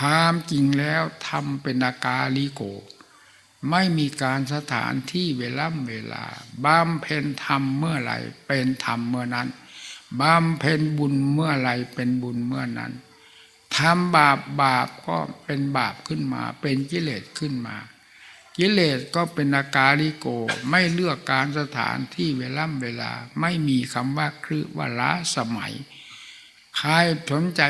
ความจริงแล้วทำเป็นอาการลิโก ไม่มีการสถานที่เวล่ำเวลาบำเพ็ญธรรมเมื่อไหร่เป็นธรรมเมื่อนั้นบำเพ็ญบุญเมื่อไหร่เป็นบุญเมื่อนั้นทำบาปบาปก็เป็นบาปขึ้นมา เป็นกิเลสขึ้นมา กิเลสก็เป็นอาการลิโกไม่เลือกการสถานที่เวล่ำเวลา ไม่มีคำว่าครือว่าล้าสมัย ใครสนใจ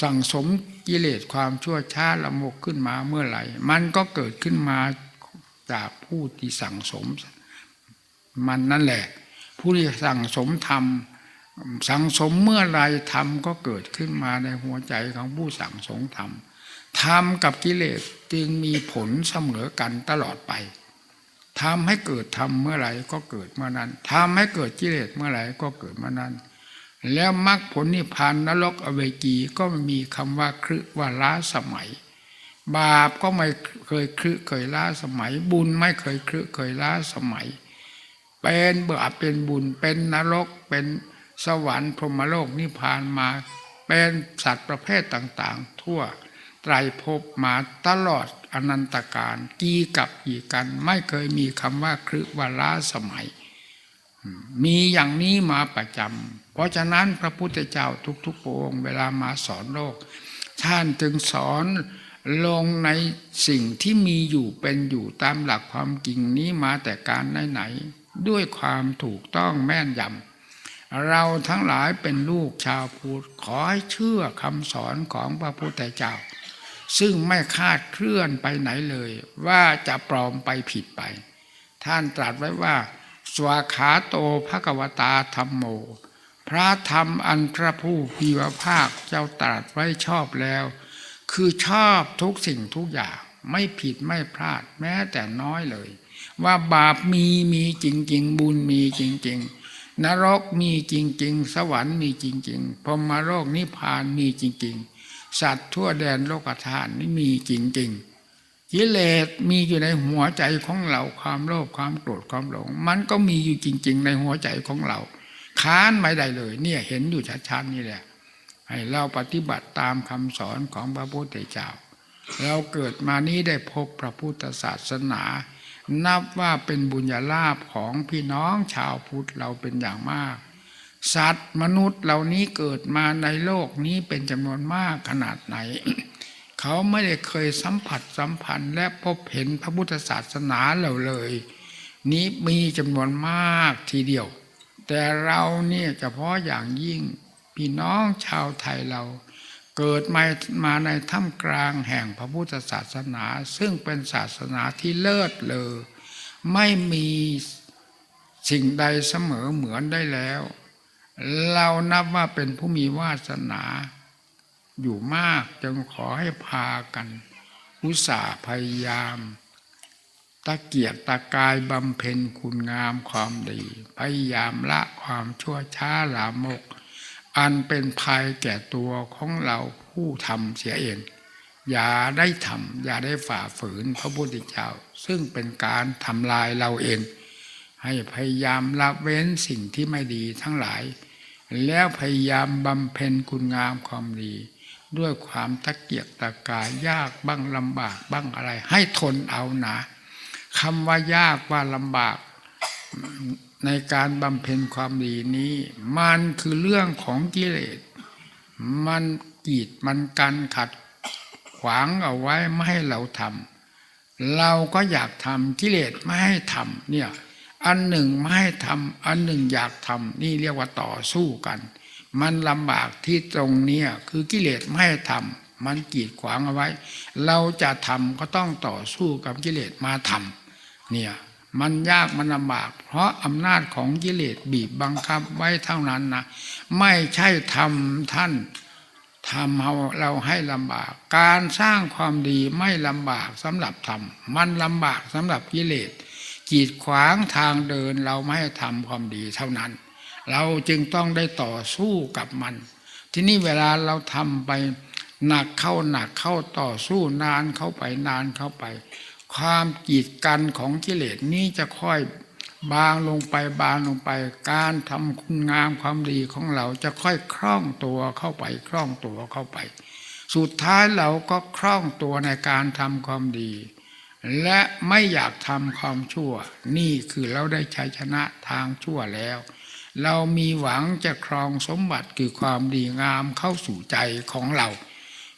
สั่งสมกิเลสความชั่วช้าละโมกขึ้นมาเมื่อไหร่ มันก็เกิดขึ้นมาจากผู้ที่สั่งสม มันนั่นแหละ ผู้ที่สั่งสมธรรมสั่งสมเมื่อไรธรรมก็เกิดขึ้นมาในหัวใจของผู้สั่งสมธรรมธรรมกับกิเลสจึงมีผลเสมอกันตลอดไปทำให้เกิดธรรมเมื่อไหร่ก็เกิดเมื่อนั้นทำให้เกิดกิเลสเมื่อไหร่ก็เกิดเมื่อนั้น แล้วมรรคผลนิพพานนรกอเวกีก็ไม่มีคำว่าครึว่าล้าสมัย บาปก็ไม่เคยครึเคยล้าสมัย บุญไม่เคยครึเคยล้าสมัย เป็นบื่อเป็นบุญเป็นนรกเป็นสวรรค์พรหมโลกนิพพานมา เป็นสัตว์ประเภทต่างๆ ทั่วไตรภพมาตลอดอนันตการกี่กับกี่กันไม่เคยมีคำว่าครึว่าล้าสมัย มีอย่างนี้มาประจำ เพราะฉะนั้นพระพุทธเจ้าทุกๆพระองค์เวลามาสอนโลก ท่านจึงสอนลงในสิ่งที่มีอยู่เป็นอยู่ตามหลักความจริงนี้มาแต่การไหนๆด้วยความถูกต้องแม่นยำเราทั้งหลายเป็นลูกชาวพุทธขอให้เชื่อคำสอนของพระพุทธเจ้า ซึ่งไม่คาดเคลื่อนไปไหนเลย ว่าจะปลอมไปผิดไป ท่านตรัสไว้ว่า สวาขาโตภกวตาธรรมโม พระธรรมอันพระผู้มีพีวภาคเจ้าตรัสไว้ชอบแล้ว คือชอบทุกสิ่งทุกอย่าง ไม่ผิดไม่พลาดแม้แต่น้อยเลย ว่าบาปมีมีจริง ๆ บุญมีจริง ๆ นรกมีจริง ๆ สวรรค์มีจริง ๆพรมโลกนิพพานมีจริง ๆ สัตว์ทั่วแดนโลกธาตุนี่มีจริง ๆกิเลสมีอยู่ในหัวใจของเราความโลภความโกรธความหลง มันก็มีอยู่จริง ๆ ในหัวใจของเรา ค้านไม่ได้เลย เนี่ยเห็นอยู่ชัดๆนี่แหละ ให้เราปฏิบัติตามคำสอนของพระพุทธเจ้า เราเกิดมานี้ได้พบพระพุทธศาสนา นับว่าเป็นบุญญาลาภของพี่น้องชาวพุทธเราเป็นอย่างมาก สัตว์มนุษย์เหล่านี้เกิดมาในโลกนี้เป็นจำนวนมากขนาดไหน เขาไม่ได้เคยสัมผัสสัมพันธ์ และพบเห็นพระพุทธศาสนาเราเลย นี้มีจำนวนมากทีเดียว แต่เราเนี่ยเฉพาะอย่างยิ่งพี่น้องชาวไทยเราเกิดมามาในถ้ำกลางแห่งพระพุทธศาสนา ซึ่งเป็นศาสนาที่เลิศเลอไม่มีสิ่งใดเสมอเหมือนได้แล้ว เรานับว่าเป็นผู้มีวาสนา อยู่มากจึงขอให้พากัน อุตส่าห์พยายาม ตะเกียกตะกายบำเพ็ญคุณงามความดี พยายามละความชั่วช้าลามก อันเป็นภัยแก่ตัวของเราผู้ทำเสียเอง อย่าได้ทำอย่าได้ฝ่าฝืนพระพุทธเจ้า ซึ่งเป็นการทำลายเราเอง ให้พยายามละเว้นสิ่งที่ไม่ดีทั้งหลาย แล้วพยายามบำเพ็ญคุณงามความดีด้วยความตะเกียกตะกายยากบ้างลำบากบ้างอะไร ให้ทนเอานะ คำว่ายากว่าลำบากในการบำเพ็ญความดีนี้ มันคือเรื่องของกิเลส มันกีดมันกันขัดขวางเอาไว้ไม่ให้เราทำเราก็อยากทำกิเลสไม่ให้ทำเนี่ยอันหนึ่งไม่ให้ทำอันหนึ่งอยากทำนี่เรียกว่าต่อสู้กัน มันลำบากที่ตรงเนี้คือกิเลสไม่ให้ทำมันกีดขวางเอาไว้ เราจะทำก็ต้องต่อสู้กับกิเลสมาทำ เนี่ยมันยากมันลำบาก เพราะอำนาจของกิเลสบีบบังคับไว้เท่านั้นนะไม่ใช่ทำท่านทำเราเราให้ลำบาก การสร้างความดีไม่ลำบากสำหรับทำมันลำบากสำหรับกิเลสกีดขวางทางเดินเราไม่ให้ทำความดีเท่านั้น เราจึงต้องได้ต่อสู้กับมัน ที่นี้เวลาเราทำไปหนักเข้าหนักเข้าต่อสู้นานเข้าไปนานเข้าไป ความกีดกันของกิเลสนี้จะค่อยบางลงไปบางลงไป การทำคุณงามความดีของเราจะค่อยคล่องตัวเข้าไปคล่องตัวเข้าไป สุดท้ายเราก็คล่องตัวในการทำความดี และไม่อยากทำความชั่ว นี่คือเราได้ชัยชนะทางชั่วแล้ว เรามีหวังจะครองสมบัติคือความดีงามเข้าสู่ใจของเรา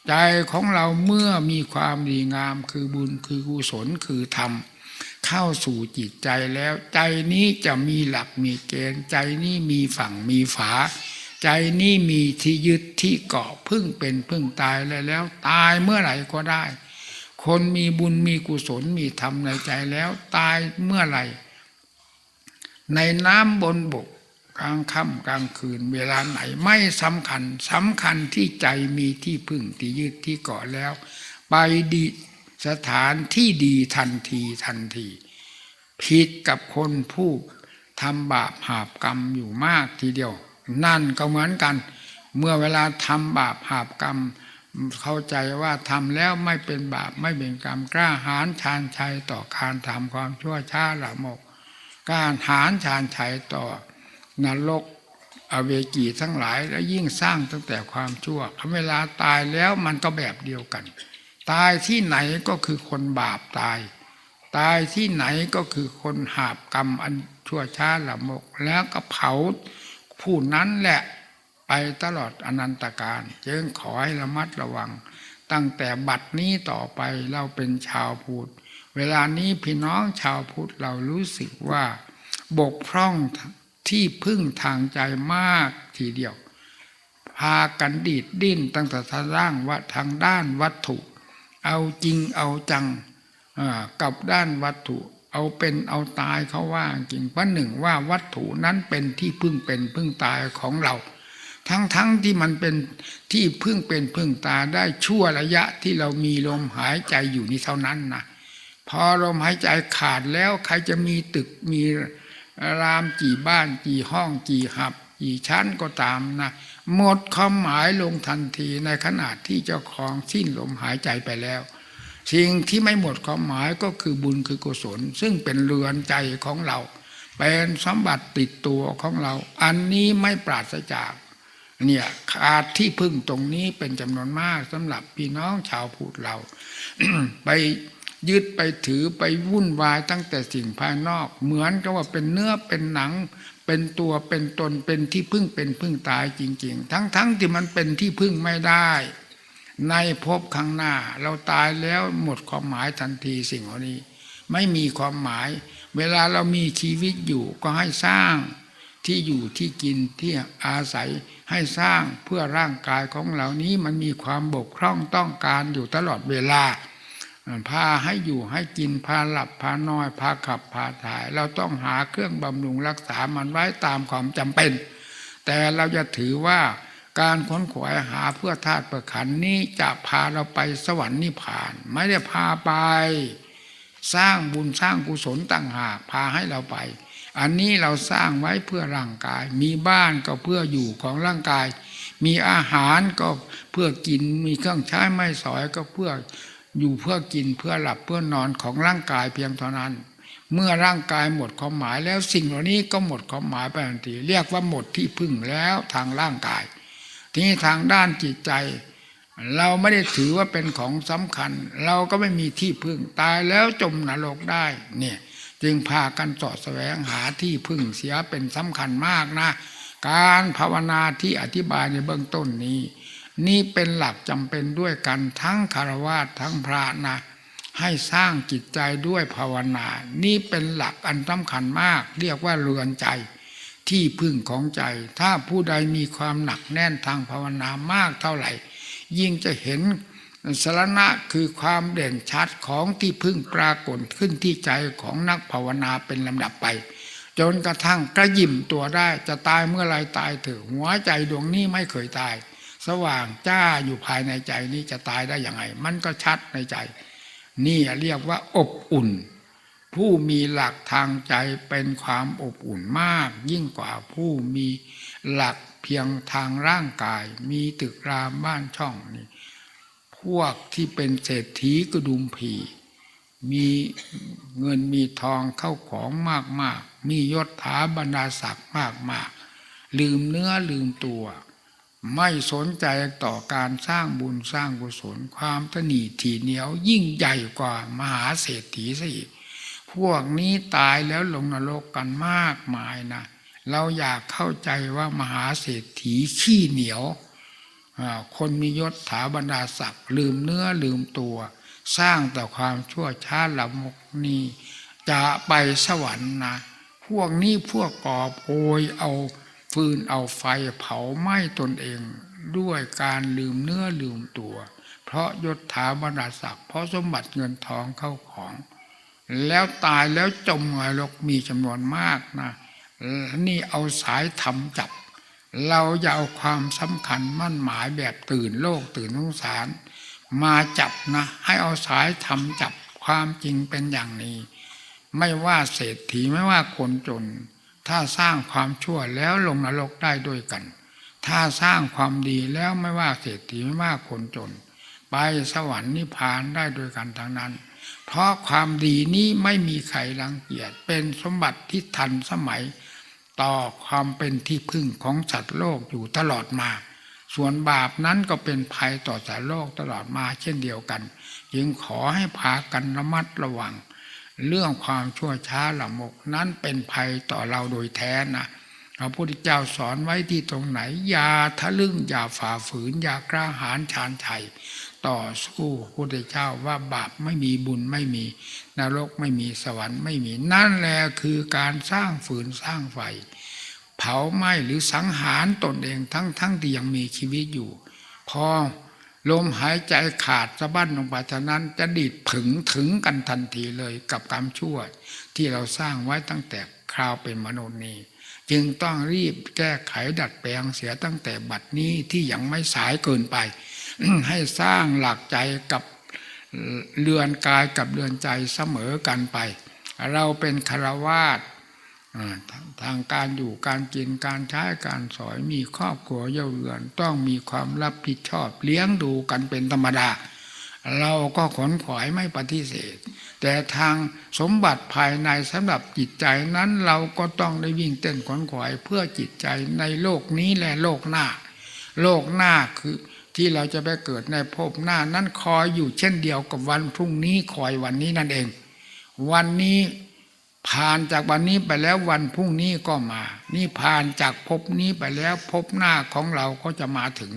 ใจของเราเมื่อมีความดีงามคือบุญคือกุศลคือธรรม เข้าสู่จิตใจแล้ว ใจนี้จะมีหลักมีเกณฑ์ ใจนี้มีฝั่งมีฝา ใจนี้มีที่ยึดที่เกาะพึ่งเป็นพึ่งตายเลยแล้ว ตายเมื่อไหร่ก็ได้ คนมีบุญมีกุศลมีธรรมในใจแล้ว ตายเมื่อไหร่ ในน้ำบนบก กลางค่ำกลางคืน เวลาไหนไม่สำคัญสำคัญที่ใจมีที่พึ่งที่ยึดที่เกาะแล้ว ไปดีสถานที่ดีทันทีทันที ผิดกับคนผู้ทำบาปหาบกรรมอยู่มากทีเดียว นั่นก็เหมือนกัน เมื่อเวลาทำบาปหาบกรรม เข้าใจว่าทำแล้วไม่เป็นบาปไม่เป็นกรรมกล้าหาญชาญชัยต่อการทำความชั่วช้าละโมกกล้าหาญชาญชัยต่อ นรกอเวกีทั้งหลาย และยิ่งสร้างตั้งแต่ความชั่วเวลาตายแล้วมันก็แบบเดียวกัน ตายที่ไหนก็คือคนบาปตาย ตายที่ไหนก็คือคนหาบกรรมอันชั่วช้าละมก แล้วก็เผาผู้นั้นแหละไปตลอดอนันตการจึงขอให้ระมัดระวัง ตั้งแต่บัดนี้ต่อไปเราเป็นชาวพุทธเวลานี้พี่น้องชาวพุทธเรารู้สึกว่า บกพร่อง ที่พึ่งทางใจมากทีเดียว พากันดีดดิ้นตั้งแต่ทางร่างว่าทางด้านวัตถุ เอาจริงเอาจังกับด้านวัตถุ เอาเป็นเอาตายเขาว่าจริงว่าหนึ่งว่าวัตถุนั้นเป็นที่พึ่งเป็นพึ่งตายของเรา ทั้งๆทที่มันเป็นที่พึ่งเป็นพึ่งตาได้ชั่วระยะที่เรามีลมหายใจอยู่นี้เท่านั้นนะพอลมหายใจขาดแล้วใครจะมีตึกมี รามกี่บ้านกี่ห้องกี่หับกี่ชั้นก็ตามนะหมดความหมายลงทันทีในขณะที่เจ้าของสิ้นลมหายใจไปแล้ว สิ่งที่ไม่หมดความหมายก็คือบุญคือกุศล ซึ่งเป็นเรือนใจของเรา เป็นสมบัติติดตัวของเรา อันนี้ไม่ปราศจากเนี่ยขาดที่พึ่งตรงนี้เป็นจำนวนมากสำหรับพี่น้องชาวพุทธเราไป ยึดไปถือไปวุ่นวายตั้งแต่สิ่งภายนอก เหมือนกับว่าเป็นเนื้อเป็นหนัง เป็นตัวเป็นตนเป็นที่พึ่งเป็นพึ่งตายจริง ๆ ทั้งๆทที่มันเป็นที่พึ่งไม่ได้ ในภพข้างหน้า เราตายแล้วหมดความหมายทันทีสิ่งเหล่านี้ ไม่มีความหมาย เวลาเรามีชีวิตอยู่ก็ให้สร้างที่อยู่ที่กินที่อาศัยให้สร้างเพื่อร่างกายของเหล่านี้มันมีความบกพร่องต้องการอยู่ตลอดเวลา พาให้อยู่ให้กินพาหลับพานอยพาขับพาถ่าย เราต้องหาเครื่องบำรุงรักษามันไว้ตามความจำเป็น แต่เราจะถือว่าการค้นขวายหาเพื่อธาตุประขันนี้จะพาเราไปสวรรค์นิพพาน ไม่ได้พาไป สร้างบุญสร้างกุศลต่างหากพาให้เราไป อันนี้เราสร้างไว้เพื่อร่างกาย มีบ้านก็เพื่ออยู่ของร่างกาย มีอาหารก็เพื่อกินมีเครื่องใช้ไม่สอยก็เพื่อ อยู่เพื่อกินเพื่อหลับเพื่อนอนของร่างกายเพียงเท่านั้น เมื่อร่างกายหมดความหมายแล้วสิ่งเหล่านี้ก็หมดความหมายไปทันทีเรียกว่าหมดที่พึ่งแล้วทางร่างกาย ทีนี้ทางด้านจิตใจ เราไม่ได้ถือว่าเป็นของสำคัญ เราก็ไม่มีที่พึ่งตายแล้วจมนรกได้เนี่ยจึงพากันสอดแสวงหาที่พึ่งเสียเป็นสำคัญมากนะ การภาวนาที่อธิบายในเบื้องต้นนี้ นี่เป็นหลักจำเป็นด้วยกันทั้งคารวะทั้งพระนะ ให้สร้างจิตใจด้วยภาวนา นี่เป็นหลักอันสำคัญมาก เรียกว่าเรือนใจที่พึ่งของใจ ถ้าผู้ใดมีความหนักแน่นทางภาวนามากเท่าไหร่ ยิ่งจะเห็นสรณะคือความเด่นชัดของที่พึ่งปรากฏขึ้นที่ใจของนักภาวนาเป็นลำดับไป จนกระทั่งกระยิมตัวได้จะตายเมื่อไรตายเถอะหัวใจดวงนี้ไม่เคยตาย สว่างจ้าอยู่ภายในใจนี้จะตายได้อย่างไงมันก็ชัดในใจ นี่เรียกว่าอบอุ่น ผู้มีหลักทางใจเป็นความอบอุ่นมาก ยิ่งกว่าผู้มีหลักเพียงทางร่างกาย มีตึกรามบ้านช่องนี่พวกที่เป็นเศรษฐีกระดุมผีมีเงินมีทองเข้าของมากมากมียศถาบรรดาศักดิ์มากมากลืมเนื้อลืมตัว ไม่สนใจต่อการสร้างบุญสร้างกุศลความตนีถี่เหนียวยิ่งใหญ่กว่ามหาเศรษฐีซะอีกพวกนี้ตายแล้วลงนรกกันมากมายนะเราอยากเข้าใจว่ามหาเศรษฐีขี้เหนียว คนมียศถาบรรดาศักดิ์ลืมเนื้อลืมตัว สร้างแต่ความชั่วช้าละมกนี้จะไปสวรรค์นะ พวกนี้พวกกอบโอยเอา ฟืนเอาไฟเผาไหม้ตนเองด้วยการลืมเนื้อลืมตัว เพราะยศถาบรรดาศักดิ์เพราะสมบัติเงินทองเข้าของ แล้วตายแล้วจมนรกมีจำนวนมากนะนี่เอาสายธรรมจับ เราอย่าเอาความสำคัญมั่นหมายแบบตื่นโลกตื่นสงสาร มาจับนะ ให้เอาสายธรรมจับความจริงเป็นอย่างนี้ ไม่ว่าเศรษฐีไม่ว่าคนจน ถ้าสร้างความชั่วแล้วลงนรกได้ด้วยกัน ถ้าสร้างความดีแล้วไม่ว่าเศรษฐีไม่ว่าคนจน ไปสวรรค์นิพพานได้ด้วยกันทั้งนั้น เพราะความดีนี้ไม่มีใครรังเกียจเป็นสมบัติที่ทันสมัย ต่อความเป็นที่พึ่งของสัตว์โลกอยู่ตลอดมา ส่วนบาปนั้นก็เป็นภัยต่อสัตว์โลกตลอดมาเช่นเดียวกัน จึงขอให้พากันระมัดระวัง เรื่องความชั่วช้าละมกนั้นเป็นภัยต่อเราโดยแท้นะพระพุทธเจ้าสอนไว้ที่ตรงไหนอย่าทะลึ่งอย่าฝ่าฝืนอย่ากล้าหาญชาญชัยต่อสู้พระพุทธเจ้าว่าบาปไม่มีบุญไม่มีนรกไม่มีสวรรค์ไม่มีนั่นแหละคือการสร้างฝืนสร้างไฟ เผาไหม้หรือสังหารตนเองทั้งทั้งที่ยังมีชีวิตอยู่ พอ ลมหายใจขาดสะบั้นลงไปฉะนั้น จะดีดผึงถึงกันทันทีเลยกับกรรมชั่ว ที่เราสร้างไว้ตั้งแต่คราวเป็นมนุษย์นี้จึงต้องรีบแก้ไขดัดแปลงเสียตั้งแต่บัดนี้ที่ยังไม่สายเกินไป ให้สร้างหลักใจกับเรือนกายกับเรือนใจเสมอกันไป เราเป็นคารวาส ทางการอยู่การกินการใช้การสอยมีครอบครัวเย่าเรือนต้องมีความรับผิดชอบเลี้ยงดูกันเป็นธรรมดา เราก็ขนขวายไม่ปฏิเสธ แต่ทางสมบัติภายในสำหรับจิตใจนั้นเราก็ต้องได้วิ่งเต้นขนขวายเพื่อจิตใจในโลกนี้และโลกหน้า โลกหน้าคือที่เราจะไปเกิดในภพหน้านั้นคอยอยู่เช่นเดียวกับวันพรุ่งนี้คอยวันนี้นั่นเอง วันนี้ ผ่านจากวันนี้ไปแล้ววันพรุ่งนี้ก็มา นี่ผ่านจากภพนี้ไปแล้วภพหน้าของเราก็จะมาถึง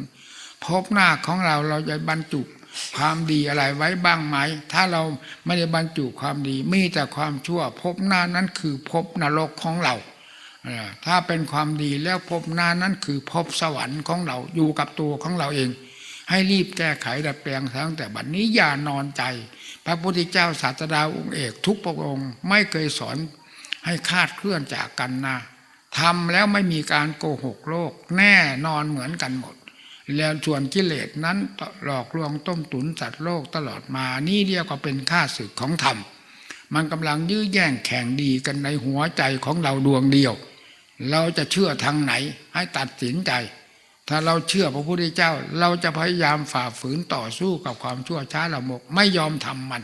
ภพหน้าของเราเราจะบรรจุความดีอะไรไว้บ้างไหม ถ้าเราไม่ได้บรรจุความดี มีแต่ความชั่วภพหน้านั้นคือภพนรกของเรา ถ้าเป็นความดีแล้วภพหน้านั้นคือภพสวรรค์ของเราอยู่กับตัวของเราเอง ให้รีบแก้ไขดัดแปลงทั้งแต่บัดนี้อย่านอนใจ พระพุทธเจ้าศาสดาองค์เอกทุกพระองค์ไม่เคยสอนให้คาดเคลื่อนจากกันนะทำแล้วไม่มีการโกหกโลก แน่นอนเหมือนกันหมด แล้วส่วนกิเลสนั้นหลอกลวงต้มตุนสัตว์โลกตลอดมานี่เรียกว่าเป็นข้าศึกของธรรม มันกำลังยื้อแย่งแข่งดีกันในหัวใจของเราดวงเดียว เราจะเชื่อทางไหนให้ตัดสินใจ ถ้าเราเชื่อพระพุทธเจ้า เราจะพยายามฝ่าฝืนต่อสู้กับความชั่วช้าละมก ไม่ยอมทำมัน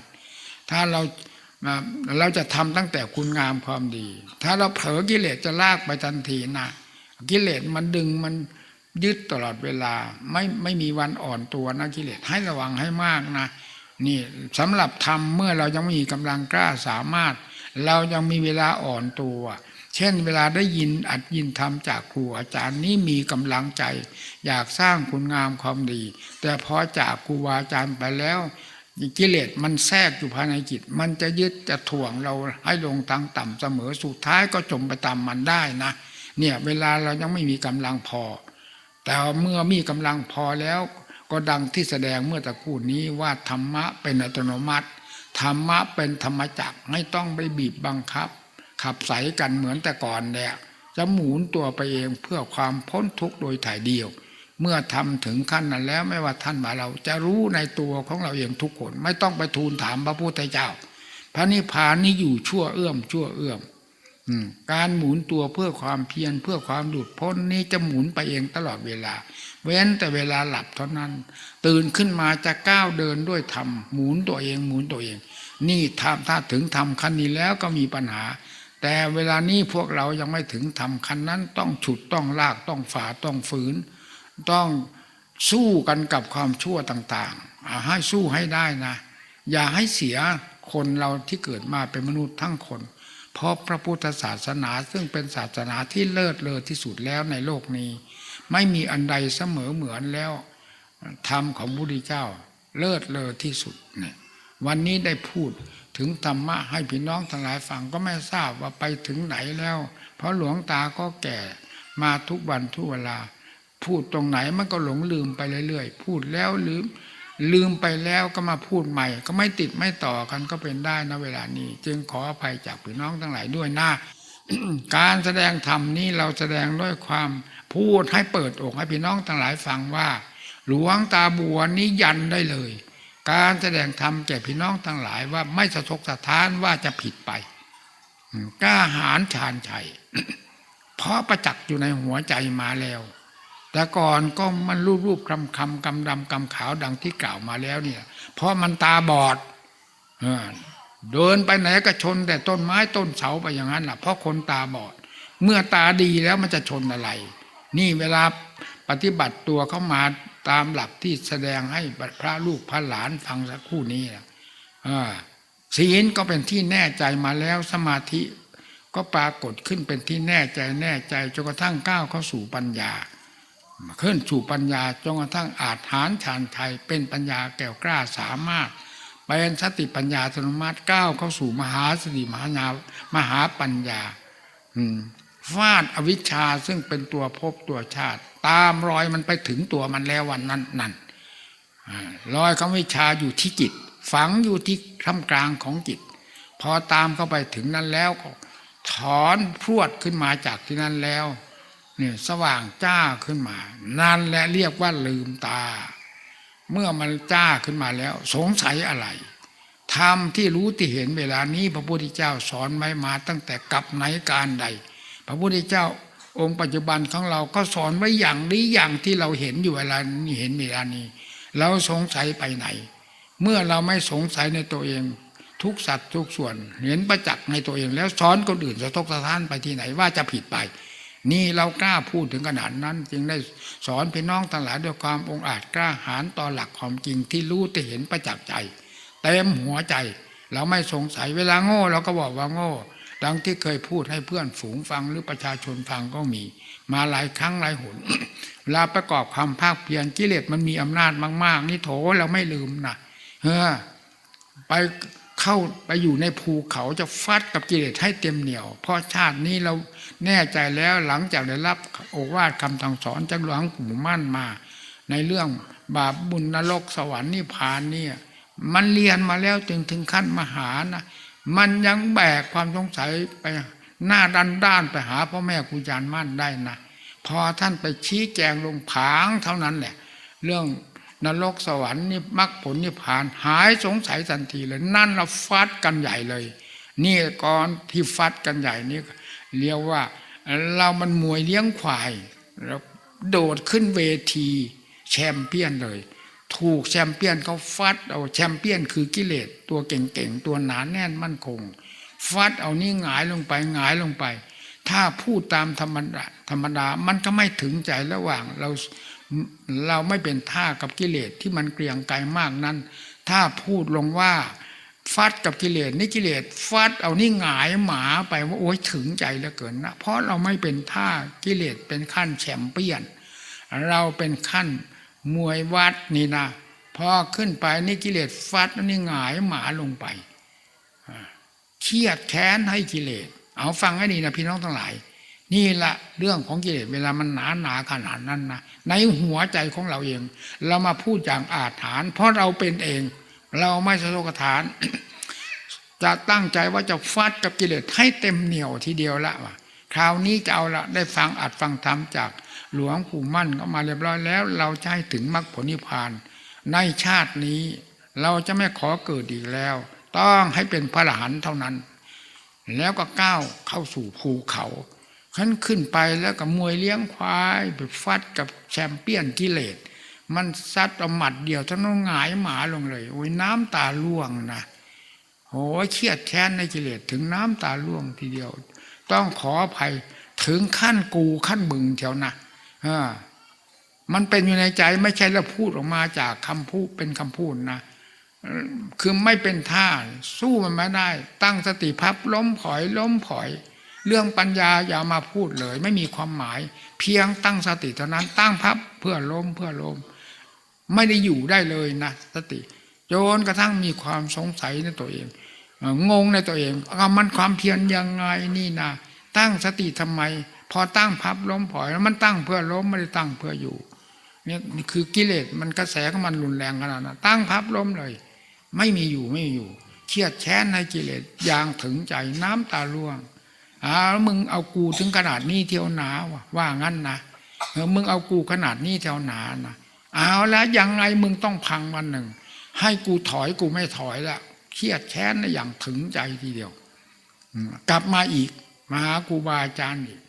ถ้าเราเราจะทำตั้งแต่คุณงามความดี ถ้าเราเผลอกิเลสจะลากไปทันทีนะกิเลสมันดึงมันยึดตลอดเวลา ไม่ไม่มีวันอ่อนตัวนะกิเลสให้ระวังให้มากนะนี่สำหรับทำเมื่อเรายังไม่มีกำลังกล้าสามารถ เรายังมีเวลาอ่อนตัว เช่นเวลาได้ยินอัดยินทำจากครูอาจารย์นี้มีกำลังใจ อยากสร้างคุณงามความดี แต่พอจากครูบาอาจารย์ไปแล้วกิเลสมันแทรกอยู่ภายในจิต มันจะยึดจะถ่วงเราให้ลงทางต่ำเสมอสุดท้ายก็จมไปตามมันได้นะ เนี่ยเวลาเรายังไม่มีกำลังพอ แต่เมื่อมีกำลังพอแล้ว ก็ดังที่แสดงเมื่อตะกูนี้ว่าธรรมะเป็นอัตโนมัติธรรมะเป็นธรรมจักรไม่ต้องไปบีบบังคับ ขับใสกันเหมือนแต่ก่อนเนี่ยจะหมุนตัวไปเองเพื่อความพ้นทุกข์โดยถ่ายเดียว เมื่อทำถึงขั้นนั้นแล้วไม่ว่าท่านมาเรา จะรู้ในตัวของเราเองทุกคน ไม่ต้องไปทูลถามพระพุทธเจ้า พระนิพพานนี้อยู่ชั่วเอื้อมชั่วเอื้อมการหมุนตัวเพื่อความเพียรเพื่อความหลุดพ้นนี้จะหมุนไปเองตลอดเวลา เว้นแต่เวลาหลับเท่านั้น ตื่นขึ้นมาจะก้าวเดินด้วยธรรมหมุนตัวเองหมุนตัวเอง นี่ทำถ้าถึงธรรมขั้นนี้แล้วก็มีปัญหา แต่เวลานี้พวกเรายังไม่ถึงธรรมขั้นนั้นต้องฉุดต้องลากต้องฝ่าต้องฝืน ต้องสู้กันกับความชั่วต่างๆ ให้สู้ให้ได้นะ อย่าให้เสียคนเราที่เกิดมาเป็นมนุษย์ทั้งคน เพราะพระพุทธศาสนาซึ่งเป็นศาสนาที่เลิศเลอที่สุดแล้วในโลกนี้ ไม่มีอันใดเสมอเหมือนแล้วธรรมของพระพุทธเจ้า เลิศเลอที่สุดเนี่ยวันนี้ได้พูดถึงธรรมะให้พี่น้องทั้งหลายฟังก็ไม่ทราบว่าไปถึงไหนแล้ว เพราะหลวงตาก็แก่มาทุกวันทุกเวลา พูดตรงไหนมันก็หลงลืมไปเรื่อยๆ พูดแล้วลืม ลืมไปแล้วก็มาพูดใหม่ ก็ไม่ติดไม่ต่อกันก็เป็นได้นะเวลานี้ จึงขออภัยจากพี่น้องทั้งหลายด้วยนะการแสดงธรรมนี้เราแสดงด้วยความพูดให้เปิดอกให้พี่น้องทั้งหลายฟังว่า หลวงตาบัวนี้ยันได้เลย การแสดงธรรมแก่พี่น้องทั้งหลายว่าไม่สะทกสะท้านว่าจะผิดไปกล้าหาญชาญชัยเพราะประจักษ์อยู่ในหัวใจมาแล้ว แต่ก่อนก็มันรูปรูปคำคำกำดำกำขาวดังที่กล่าวมาแล้วเนี่ย เพราะมันตาบอดเดินไปไหนก็ชน แต่ต้นไม้ต้นเสาไปอย่างนั้นแหละเพราะคนตาบอด เมื่อตาดีแล้วมันจะชนอะไร นี่เวลาปฏิบัติตัวเข้ามาตามหลักที่แสดงให้พระลูกพระหลานฟังสักคู่นี้นะศีลก็เป็นที่แน่ใจมาแล้วสมาธิก็ปรากฏขึ้นเป็นที่แน่ใจแน่ใจจนกระทั่งก้าวเข้าสู่ปัญญา ขึ้นสู่ปัญญาจนกระทั่งอาจฐานฌานไทยเป็นปัญญาแก่วกล้าสามารถเป็นสติปัญญาอัตโนมัติก้าวเข้าสู่มหาสติมหาญามหาปัญญาฟาดอวิชชาซึ่งเป็นตัวภพตัวชาติ ตามรอยมันไปถึงตัวมันแล้ววันนั้นนั่นรอยของวิชาอยู่ที่จิต ฝังอยู่ที่ท่ามกลางของจิต พอตามเข้าไปถึงนั้นแล้วก็ถอนพรวดขึ้นมาจากที่นั้นแล้ว นี่ยสว่างจ้าขึ้นมา นั่นแหละเรียกว่าลืมตา เมื่อมันจ้าขึ้นมาแล้ว สงสัยอะไรธรรมที่รู้ที่เห็นเวลานี้พระพุทธเจ้าสอนไว้มาตั้งแต่กับไหนการใด พระพุทธเจ้าองค์ปัจจุบันของเราก็สอนไว้อย่างนี้อย่างที่เราเห็นอยู่เวลานี้เห็นเวลานี้ เราสงสัยไปไหน เมื่อเราไม่สงสัยในตัวเอง ทุกสัตว์ทุกส่วน เห็นประจักษ์ในตัวเอง แล้วสอนคนอื่นสะทกสะท้านไปที่ไหนว่าจะผิดไป นี่เรากล้าพูดถึงขนาดนั้น จึงได้สอนพี่น้องทั้งหลายด้วยความองอาจกล้าหาญต่อหลักความจริงที่รู้ที่เห็นประจักษ์ใจเต็มหัวใจ เราไม่สงสัยเวลาโง่ เราก็บอกว่าโง่ ดังที่เคยพูดให้เพื่อนฝูงฟังหรือประชาชนฟังก็มี มาหลายครั้งหลายหนเวลาประกอบความภาคเพียรกิเลสมันมีอำนาจมาก ๆ นี่โถเราไม่ลืมนะเออไปเข้าไปอยู่ในภูเขาจะฟัดกับกิเลสให้เต็มเหนียว เพราะชาตินี้เรา แน่ใจแล้วหลังจากได้รับโอวาทคำสั่งสอนจากหลวงปู่มั่นมา ในเรื่องบาปบุญนรกสวรรค์นิพพานเนี่ย มันเรียนมาแล้วจึงถึงขั้นมหานะมันยังแบกความสงสัยไปหน้าด้านด้านไปหาพ่อแม่ครูอาจารย์มั่นได้นะพอท่านไปชี้แจงลงผางเท่านั้นแหละ เรื่องนรกสวรรค์นี่มรรคผลนิพพาน หายสงสัยทันทีเลยนั่นเราฟัดกันใหญ่เลย นี่ก่อนที่ฟัดกันใหญ่นี่ เรียกว่า เรามันมวยเลี้ยงควายเราโดดขึ้นเวทีแชมเปี้ยนเลย ถูกแชมเปี้ยนเขาฟัดเอาแชมเปี้ยนคือกิเลสตัวเก่งๆ ตัวหนาแน่นมั่นคง ฟัดเอานี่หงายลงไปหงายลงไป ถ้าพูดตามธรรมดาธรรมดามันก็ไม่ถึงใจระหว่างเราเราไม่เป็นท่ากับกิเลสที่มันเกลียงไกลมากนั้น ถ้าพูดลงว่า ฟัดกับกิเลสนี่กิเลสฟัดเอานี่หงายหมาไปว่าโอ้ยถึงใจเหลือเกินนะเพราะเราไม่เป็นท่ากิเลสเป็นขั้นแชมเปี้ยน เราเป็นขั้นมวยวัดนี่นะพอขึ้นไปนี่กิเลสฟัดนี่หงายหมาลงไปเครียดแค้นให้กิเลสเอาฟังให้ดีนะพี่น้องทั้งหลาย นี่ละเรื่องของกิเลสเวลามันหนาหนาขนาดนั้นนะในหัวใจของเราเอง เรามาพูดอย่างอาถรรพ์เพราะเราเป็นเอง เราไม่สะทกฐาน จะตั้งใจว่าจะฟัดกับกิเลสให้เต็มเหนียวทีเดียวละว่ะคราวนี้จะเอาละได้ฟังอัดฟังธรรมจากหลวงปู่มั่นก็มาเรียบร้อยแล้ว เราจะให้ถึงมรรคผลนิพพาน ในชาตินี้ เราจะไม่ขอเกิดอีกแล้ว ต้องให้เป็นพระอรหันต์เท่านั้น แล้วก็ก้าวเข้าสู่ภูเขาขั้นขึ้นไปแล้วก็มวยเลี้ยงควายไปฟัดกับแชมเปี้ยนกิเลส มันซัดเอาหมัดเดียวท่านต้องหงายหมาลงเลย โอ้ยน้ำตาล่วงนะโอ้ยเครียดแค้นในกิเลสถึงน้ำตาล่วงทีเดียว ต้องขออภัยถึงขั้นกูขั้นบึงเทียวนะมันเป็นอยู่ในใจไม่ใช่แล้วพูดออกมาจากคำพูดเป็นคำพูดนะคือไม่เป็นท่าสู้มันไม่ได้ ตั้งสติพับล้มผอยล้มผอย เรื่องปัญญาอย่ามาพูดเลย ไม่มีความหมาย เพียงตั้งสติเท่านั้นตั้งพับเพื่อล้มเพื่อล้ม ไม่ได้อยู่ได้เลยนะสติจนกระทั่งมีความสงสัยในตัวเองงงในตัวเองเอามันความเพียรยังไงนี่นะตั้งสติทำไม พอตั้งพับล้มผอยแล้วมันตั้งเพื่อล้มไม่ได้ตั้งเพื่ออยู่เนี่ยคือกิเลสมันกระแสของมันรุนแรงขนาดนั้นตั้งพับล้มเลย ไม่มีอยู่ไม่มีอยู่เครียดแค้นในกิเลสอย่างถึงใจน้ำตาร่วงอ้าวมึงเอากูถึงขนาดนี้เที่ยวหนาวะว่างั้นนะเออมึงเอากูขนาดนี้เที่ยวหนานะ เอาแล้วยังไงมึงต้องพังวันหนึ่ง ให้กูถอยกูไม่ถอยละเครียดแค้นในอย่างถึงใจทีเดียว กลับมาอีก มาหาครูบาอาจารย์อีก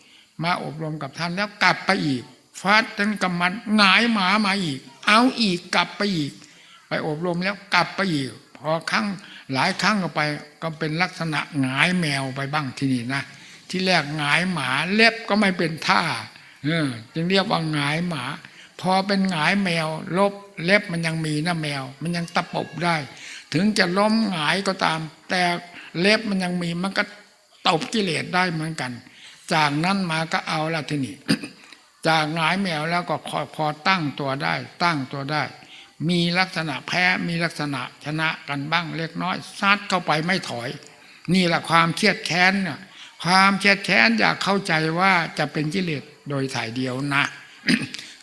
มาอบรมกับท่านแล้วกลับไปอีกฟาดท่านกำมันหงายหมามาอีก เอาอีกกลับไปอีก ไปอบรมแล้วกลับไปอีก พอครั้งหลายครั้งก็ไปก็เป็นลักษณะหงายแมวไปบ้างที่นี่นะที่แรกหงายหมาเล็บก็ไม่เป็นท่า เออจึงเรียกว่าหงายหมา พอเป็นหงายแมว ลบเล็บมันยังมีนะแมว มันยังตะปบได้ ถึงจะล้มหงายก็ตาม แต่เล็บมันยังมีมันก็ตบกิเลสได้เหมือนกัน จากนั้นมาก็เอาละทีนี้จากหงายแมวแล้วก็พอพอตั้งตัวได้ ตั้งตัวได้ มีลักษณะแพ้มีลักษณะชนะกันบ้างเล็กน้อยซัดเข้าไปไม่ถอย นี่แหละความเครียดแค้นเนี่ยความเครียดแค้นอยากเข้าใจว่าจะเป็นกิเลสโดยถ่ายเดียวนะ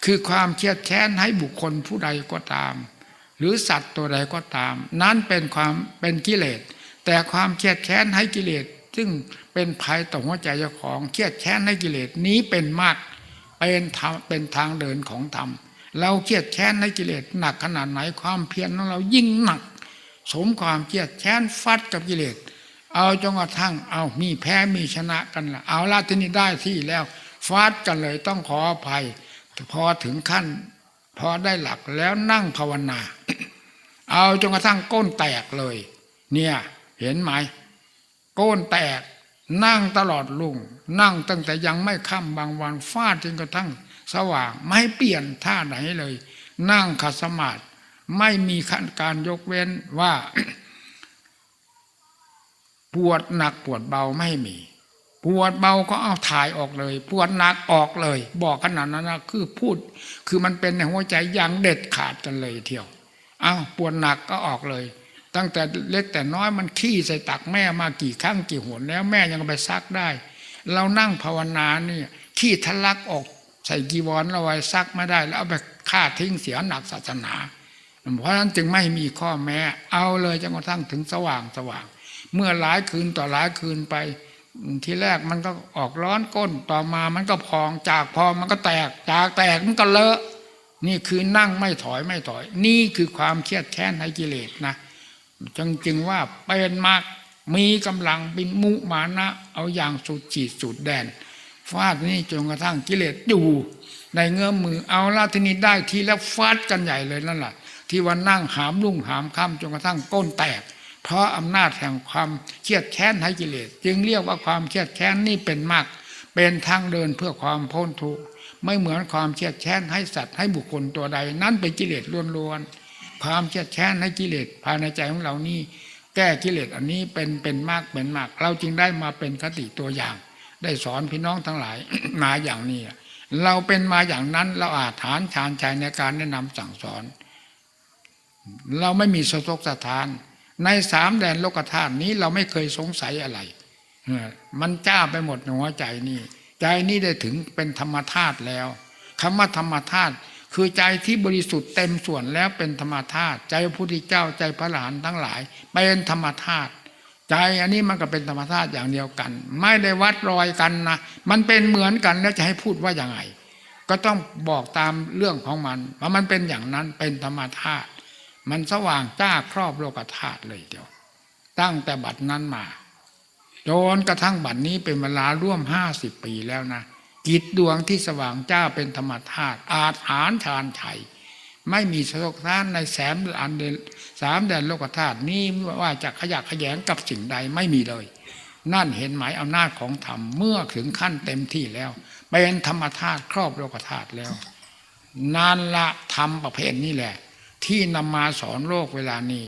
คือความเครียดแค้นให้บุคคลผู้ใดก็ตาม หรือสัตว์ตัวใดก็ตาม นั้นเป็นความเป็นกิเลส แต่ความเครียดแค้นให้กิเลส ซึ่งเป็นภัยต่อหัวใจเจ้าของเครียดแค้นให้กิเลสนี้เป็นมากเป็นทางเป็นทางเดินของธรรมเราเครียดแค้นให้กิเลสหนักขนาดไหนความเพียรของเรายิ่งหนัก สมความเครียดแค้นฟัดกับกิเลส เอาจนกระทั่งเอามีแพ้มีชนะกันละเอาละที่นี่ได้ที่แล้วฟาดกันเลยต้องขออภัย พอถึงขั้น พอได้หลักแล้วนั่งภาวนา เอาจนกระทั่งก้นแตกเลย เนี่ยเห็นไหมก้นแตกนั่งตลอดลุ่งนั่งตั้งแต่ยังไม่ค่ำบางวันฟาดจนกระทั่ง สว่างไม่เปลี่ยนท่าไหนเลย นั่งขัดสมาธิไม่มีขั้นการยกเว้นว่า ปวดหนักปวดเบาไม่มี ปวดเบาก็เอาถ่ายออกเลย ปวดหนักออกเลย บอกขนาดนั้นนะคือพูด คือมันเป็นในหัวใจอย่างเด็ดขาดกันเลยเที่ยวอ้าวปวดหนักก็ออกเลย ตั้งแต่เล็กแต่น้อยมันขี้ใส่ตักแม่มากี่ครั้งกี่หนแล้วแม่ยังไปซักได้ เรานั่งภาวนาเนี่ยขี้ทะลักออกใส่กีวรเราไว้ซักไม่ได้ แล้วเอาไปฆ่าทิ้งเสียหนักศาสนา เพราะฉะนั้นจึงไม่มีข้อแม้ เอาเลยจนกระทั่งถึงสว่างสว่าง เมื่อหลายคืนต่อหลายคืนไป ทีแรกมันก็ออกร้อนก้นต่อมามันก็พองจากพองมันก็แตก จากแตกมันก็เลอะ นี่คือนั่งไม่ถอยไม่ถอย นี่คือความเครียดแค้นให้กิเลสนะจึงจึงว่าเป็นมากมีกำลังเป็นมุมานะ เอาอย่างสุดจีดสุดแดนฟาดนี่จนกระทั่งกิเลสอยู่ในเงื้อมมือเอาละทีนี้ได้ทีแล้วฟาดกันใหญ่เลยนั่นแหละที่วันนั่งหามลุ่งหามค่ำจนกระทั่งก้นแตก เพราะอำนาจแห่งความเครียดแค้นให้กิเลสจึงเรียกว่าความเครียดแค้นนี่เป็นมากเป็นทางเดินเพื่อความพ้นทุกข์ไม่เหมือนความเครียดแค้นให้สัตว์ให้บุคคลตัวใด นั่นเป็นกิเลสล้วนๆความเครียดแค้นให้กิเลสภายในใจของเรานี่แก้กิเลสอันนี้เป็นเป็นมากเป็นมาก เราจึงได้มาเป็นคติตัวอย่าง ได้สอนพี่น้องทั้งหลายมาอย่างนี้เราเป็นมาอย่างนั้นเราอาจฐานชานใจในการแนะนำสั่งสอน เราไม่มีสะทกสะทาน ในสามแดนโลกธาตุนี้เราไม่เคยสงสัยอะไร มันจ้าไปหมดในหัวใจนี่ ใจนี้ได้ถึงเป็นธรรมธาตุแล้วคำว่าธรรมธาตุคือใจที่บริสุทธิ์เต็มส่วนแล้วเป็นธรรมธาตุใจพระพุทธเจ้าใจพระหลานทั้งหลาย เป็นธรรมธาตุใจอันนี้มันก็เป็นธรรมธาตุอย่างเดียวกัน ไม่ได้วัดรอยกันนะมันเป็นเหมือนกันแล้วจะให้พูดว่าอย่างไง ก็ต้องบอกตามเรื่องของมันว่ามันเป็นอย่างนั้นเป็นธรรมธาตุ มันสว่างจ้าครอบโลกธาตุเลยเดียว ตั้งแต่บัดนั้นมาจนกระทั่งบัดนี้เป็นเวลาร่วมห้าสิบปีแล้วนะจิตดวงที่สว่างจ้าเป็นธรรมธาตุอาจหารชานไฉไม่มีสกท่านในแสมอันเดนสามแดนโลกธาตุนี้ว่าจะขยักขยงกับสิ่งใดไม่มีเลย นั่นเห็นไหมอำนาจของธรรมเมื่อถึงขั้นเต็มที่แล้ว เป็นธรรมธาตุครอบโลกธาตุแล้วนั่นละทำประเภทนี้แหละ ที่นำมาสอนโลกเวลานี้